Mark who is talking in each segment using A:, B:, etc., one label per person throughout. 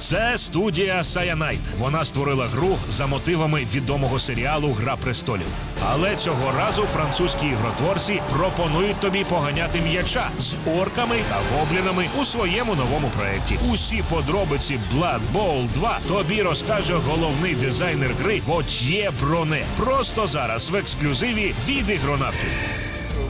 A: Це студія Cyanide. Вона створила гру за мотивами відомого серіалу Гра престолів. Але цього разу французькі ігротворці пропонують тобі поганяти м'яча з орками та гоблінами у своєму новому проєкті. Усі подробиці Blood Bowl 2 тобі розкаже головний дизайнер гри Готьє Броне. Просто зараз в ексклюзиві від ігронавтів.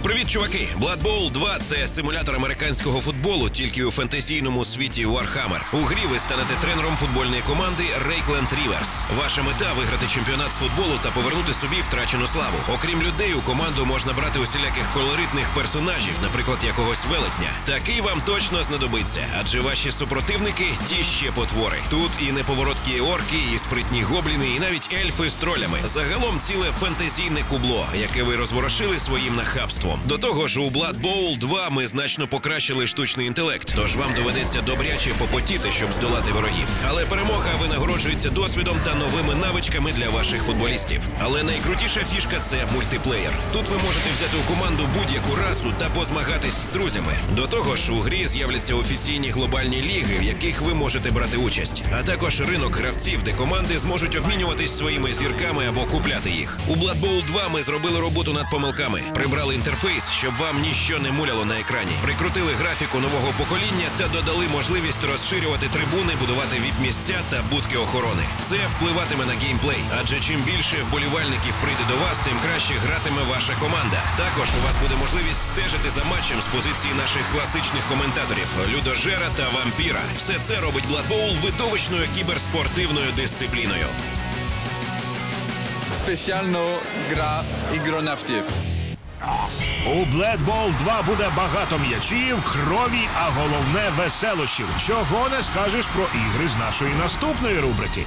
B: Привіт, чуваки! Blood Bowl 2 – це симулятор американського футболу тільки у фентезійному світі Warhammer. У грі ви станете тренером футбольної команди Рейкленд Ріверс. Ваша мета виграти чемпіонат з футболу та повернути собі втрачену славу. Окрім людей, у команду можна брати усіляких колоритних персонажів, наприклад, якогось велетня. Такий вам точно знадобиться, адже ваші супротивники ті ще потвори. Тут і неповороткі орки, і спритні гобліни, і навіть ельфи з тролями. Загалом ціле фентезійне кубло, яке ви розворошили своїм нахабством. До того ж, у Blood Bowl 2 ми значно покращили штучний інтелект, тож вам доведеться добряче попотіти, щоб здолати ворогів. Але перемога винагороджується досвідом та новими навичками для ваших футболістів. Але найкрутіша фішка це мультиплеєр. Тут ви можете взяти у команду будь-яку расу та позмагатись з друзями. До того ж, у грі з'являться офіційні глобальні ліги, в яких ви можете брати участь, а також ринок гравців, де команди зможуть обмінюватись своїми зірками або купляти їх. У Blood Bowl 2 ми зробили роботу над помилками, прибрали інтерфейс, щоб вам ніщо не муляло на екрані. Прикрутили графіку нового покоління та додали можливість розширювати трибуни, будувати віп-місця та будки охорони. Це впливатиме на геймплей, адже чим більше вболівальників прийде до вас, тим краще гратиме ваша команда. Також у вас буде можливість стежити за матчем з позиції наших класичних коментаторів Людожера та Вампіра. Все це робить Bowl видовищною кіберспортивною дисципліною.
C: Спеціально гра ігронавтів.
A: У Bowl 2 буде багато м'ячів, крові, а головне веселощів. Чого не скажеш про ігри з нашої наступної рубрики.